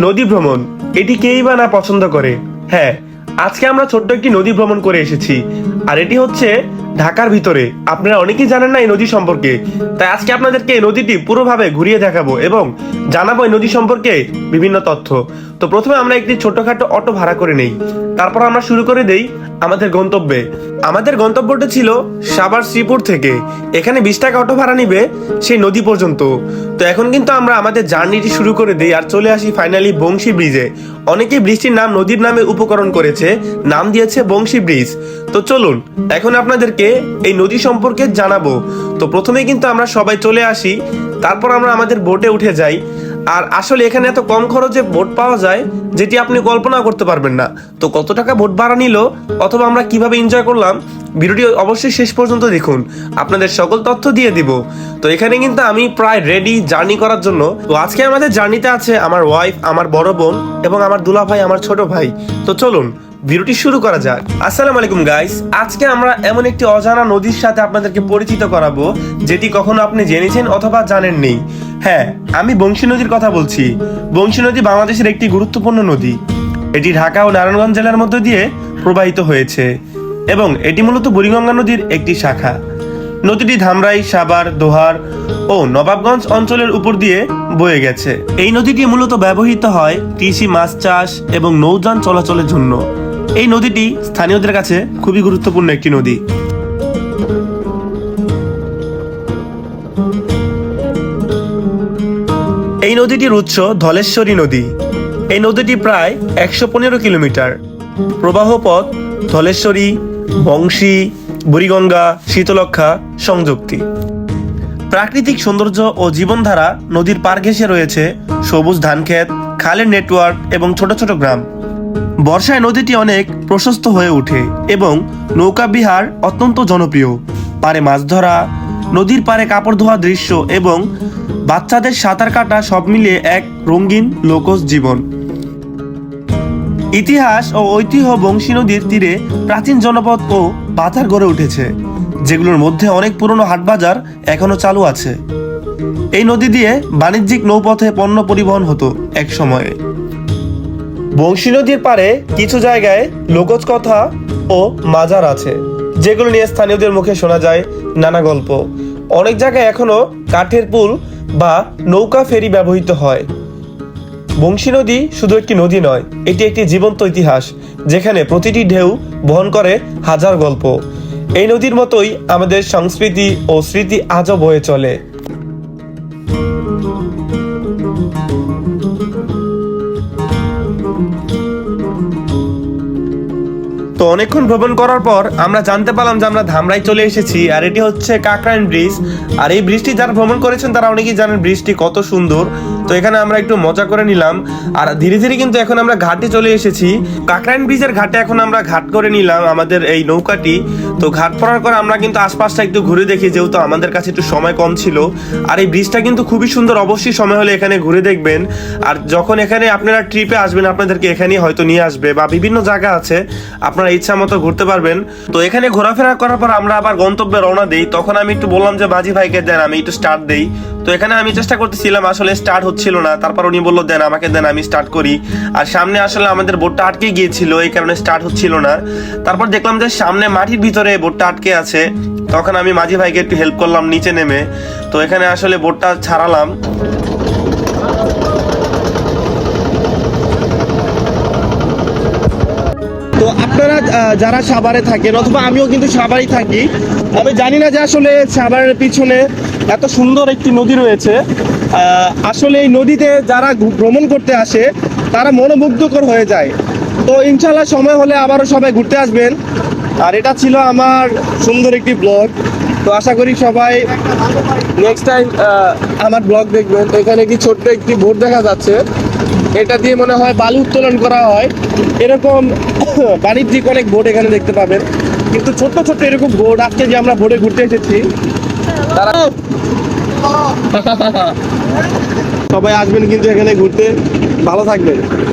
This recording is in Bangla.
নদী ভ্রমণ। এটি কেই বা না পছন্দ করে? হ্যাঁ আজকে আমরা ছোট্ট একটি নদী ভ্রমণ করে এসেছি। আর এটি হচ্ছে ঢাকার ভিতরে, আপনারা অনেকেই জানেন না এই নদী সম্পর্কে। তাই আজকে আপনাদেরকে এই নদীটি পুরোভাবে ঘুরিয়ে দেখাবো এবং জানাব এই নদী সম্পর্কে বিভিন্ন তথ্য। তো প্রথমে আমরা একটি ছোটখাটো অটো ভাড়া করে নেই। তারপর আমরা শুরু করে দেই আমাদের গন্তব্যে। আমাদের গন্তব্যটা ছিল সাভার শ্রীপুর থেকে। এখানে বিশ টাকা অটো ভাড়া নিবে সেই নদী পর্যন্ত। তো এখন কিন্তু আমরা আমাদের জার্নিটি শুরু করে দিই আর চলে আসি ফাইনালি বংশী ব্রিজে। অনেকে ব্রিজটির নাম নদীর নামে উপকরণ করেছে। নাম দিয়েছে বংশী ব্রিজ। তো চলুন, এখন আপনাদেরকে এই নদী সম্পর্কে জানাব। তো প্রথমে কিন্তু আমরা সবাই চলে আসি, তারপর আমরা আমাদের বোটে উঠে যাই। আর আসলে এখানে এত কম খরচে ভোট পাওয়া যায়, যেটি আপনি কল্পনা করতে পারবেন না। তো কত টাকা ভোট ভাড়া নিল, অথবা আমরা কীভাবে এনজয় করলাম, ভিডিওটি অবশ্যই শেষ পর্যন্ত দেখুন। আপনাদের সকল তথ্য দিয়ে দিব। তো এখানে কিন্তু আমি প্রায় রেডি জার্নি করার জন্য। তো আজকে আমাদের জার্নিতে আছে আমার ওয়াইফ আমার বড় বোন এবং আমার দুলা ভাই, আমার ছোট ভাই। তো চলুন, ভিডিওটি শুরু করা যাক। আসসালামু আলাইকুম গাইস আজকে আমরা এমন একটি অজানা নদীর সাথে আপনাদেরকে পরিচিত করাবো, যেটি কখনো আপনি জেনেছেন অথবা জানেন জানেননি। হ্যাঁ আমি বংশী নদীর কথা বলছি। বংশী নদী বাংলাদেশের একটি গুরুত্বপূর্ণ নদী। এটি ঢাকা ও নারায়ণগঞ্জ জেলার মধ্য দিয়ে প্রবাহিত হয়েছে এবং এটি মূলত বুড়িগঙ্গা নদীর একটি শাখা। নদীটি ধামরাই সাবার দোহার ও নবাবগঞ্জ অঞ্চলের উপর দিয়ে বয়ে গেছে। এই নদীটি মূলত ব্যবহৃত হয় কৃষি, মাছ চাষ এবং নৌযান চলাচলের জন্য। এই নদীটি স্থানীয়দের কাছে খুবই গুরুত্বপূর্ণ একটি নদী। এই নদীটির উৎস ধলেশ্বরী নদী। এই নদীটি প্রায় একশো পনেরো কিলোমিটার। প্রবাহ পথ ধলেশ্বরী, বংশী, বুড়িগঙ্গা শীতলক্ষা সংযুক্তি। প্রাকৃতিক সৌন্দর্য ও জীবনধারা নদীর পার ঘেঁষে রয়েছে সবুজ ধানক্ষেত, খালের নেটওয়ার্ক এবং ছোট ছোট গ্রাম। বর্ষায় নদীটি অনেক প্রশস্ত হয়ে ওঠে এবং নৌকা বিহার অত্যন্ত জনপ্রিয়। পারে মাছ ধরা নদীর পারে কাপড় ধোয়া দৃশ্য এবং বাচ্চাদের সাঁতার কাটা সব মিলিয়ে এক রঙিন লোকজ জীবন। ইতিহাস ও ঐতিহ্য বংশী নদীর তীরে প্রাচীন জনপদ ও বাজার গড়ে উঠেছে, যেগুলোর মধ্যে অনেক পুরনো হাটবাজার এখনও চালু আছে। এই নদী দিয়ে বাণিজ্যিক নৌপথে পণ্য পরিবহন হতো এক সময়ে। বংশী নদীর পারে কিছু জায়গায় লোকজ কথা ও মাজার আছে, যেগুলো নিয়ে স্থানীয়দের মুখে শোনা যায় নানা গল্প। অনেক জায়গায় এখনও কাঠের পুল বা নৌকা ফেরি ব্যবহৃত হয়। বংশী নদী শুধু একটি নদী নয়, এটি একটি জীবন্ত ইতিহাস, যেখানে প্রতিটি ঢেউ বহন করে হাজার গল্প। এই নদীর মতোই আমাদের সংস্কৃতি ও স্মৃতি আজও বয়ে চলে। তো অনেকক্ষণ ভ্রমণ করার পর আমরা জানতে পারলাম যে আমরা ধামরাই চলে এসেছি, আর এটি হচ্ছে কাকরাইন ব্রিজ। আর এই ব্রিজটি যারা ভ্রমণ করেছেন তারা অনেকেই জানেন ব্রিজটি কত সুন্দর। তো এখানে আমরা একটু মজা করে নিলাম। আর ধীরে ধীরে কিন্তু এখন আমরা ঘাটে চলে এসেছি। কাকরাইন ব্রিজের ঘাটে এখন আমরা ঘাট করে নিলাম আমাদের এই নৌকাটি। তো ঘাট পড়ার পর আমরা কিন্তু আশপাশটা একটু ঘুরে দেখি, যেহেতু আমাদের কাছে একটু সময় কম ছিল। আর এই ব্রিজটা কিন্তু খুবই সুন্দর, অবশ্যই সময় হলে এখানে ঘুরে দেখবেন। আর যখন এখানে আপনারা ট্রিপে আসবেন, আপনাদেরকে এখানেই হয়তো নিয়ে আসবে বা বিভিন্ন জায়গা আছে। আপনারা ইচ্ছা মতো ঘুরতে পারবেন। তো এখানে ঘোরাফেরা করার পর আমরা আবার গন্তব্যে রওনা দিই। তখন আমি একটু বললাম যে, বাজি ভাইকে দেন, আমি একটু স্টার্ট দেই। তো এখানে আমি চেষ্টা করতেছিলাম, আসলে স্টার্ট হচ্ছিল না। তারপর উনি বলল, দেন, আমাকে দেন, আমি স্টার্ট করি। আর সামনে আসলে আমাদের বোটটা আটকে গিয়েছিল, এই কারণে স্টার্ট হচ্ছিল না। তারপর দেখলাম যে, সামনে মাটির ভিতরে বোটটা আটকে আছে। তখন আমি মাঝি ভাইকে একটু হেল্প করলাম, নিচে নেমে। তো এখানে আসলে বোটটা ছাড়ালাম। আপনারা যারা সাভারে থাকেন, অথবা আমিও কিন্তু সাভারেই থাকি আমি জানি না যে আসলে সাভারের পিছনে এত সুন্দর একটি নদী রয়েছে। আসলে এই নদীতে যারা ভ্রমণ করতে আসে, তারা মনোমুগ্ধকর হয়ে যায়। তো ইনশাল্লাহ সময় হলে আবারও সবাই ঘুরতে আসবেন। আর এটা ছিল আমার সুন্দর একটি ব্লগ। তো আশা করি সবাই নেক্সট টাইম আমার ব্লগ দেখবেন। এখানে কি ছোট্ট একটি বোট দেখা যাচ্ছে। এটা দিয়ে মনে হয় বালু উত্তোলন করা হয়। এরকম বাণিজ্যিক অনেক বোর্ড এখানে দেখতে পাবেন। কিন্তু ছোট্ট ছোট্ট এরকম বোর্ড আজকে যে আমরা বোর্ডে ঘুরতে এসেছি, তারা সবাই আসবেন কিন্তু এখানে ঘুরতে। ভালো থাকবেন।